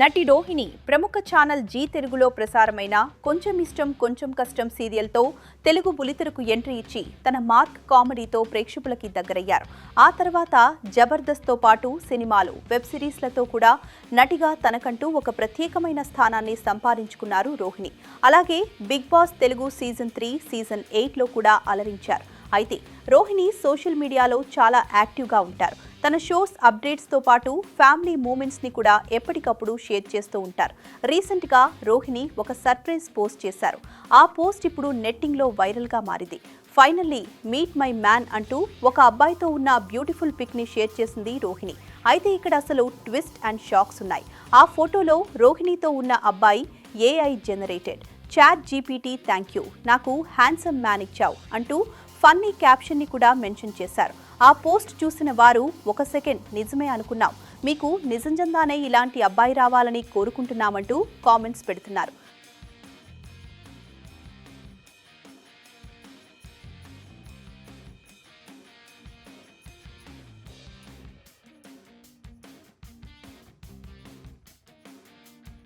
నటి రోహిణి ప్రముఖ channel G తెలుగులో ప్రసారమైన కొంచెం ఇష్టం కొంచెం కష్టం సీరియల్తో తెలుగు బులితెరకు ఎంట్రీ ఇచ్చి తన మార్క్ కామెడీతో ప్రేక్షకులకి దగ్గరయ్యారు. ఆ తర్వాత జబర్దస్త్తో పాటు సినిమాలు వెబ్ సిరీస్లతో కూడా నటిగా తనకంటూ ఒక ప్రత్యేకమైన స్థానాన్ని సంపాదించుకున్నారు రోహిణి. అలాగే Bigg Boss Telugu season three season ఎయిట్లో కూడా అలరించారు. అయితే రోహిణి సోషల్ మీడియాలో చాలా యాక్టివ్గా ఉంటారు. తన షోస్ అప్డేట్స్తో పాటు ఫ్యామిలీ మూమెంట్స్ని కూడా ఎప్పటికప్పుడు షేర్ చేస్తూ ఉంటారు. రీసెంట్గా రోహిణి ఒక సర్ప్రైజ్ పోస్ట్ చేశారు. ఆ పోస్ట్ ఇప్పుడు నెట్టింగ్లో వైరల్గా మారింది. ఫైనల్లీ మీట్ మై మ్యాన్ అంటూ ఒక అబ్బాయితో ఉన్న బ్యూటిఫుల్ పిక్ని షేర్ చేసింది రోహిణి. అయితే ఇక్కడ అసలు ట్విస్ట్ అండ్ షాక్స్ ఉన్నాయి. ఆ ఫోటోలో రోహిణితో ఉన్న అబ్బాయి AI generated chat GPT thank you నాకు హ్యాండ్సమ్ మ్యాన్ ఇచ్చావు అంటూ ఫన్నీ క్యాప్షన్ని కూడా మెన్షన్ చేశారు. ఆ పోస్ట్ చూసిన వారు ఒక సెకండ్ నిజమే అనుకున్నాం. మీకు నిజంజందానే ఇలాంటి అబ్బాయి రావాలని కోరుకుంటున్నామంటూ కామెంట్స్ పెడుతున్నారు.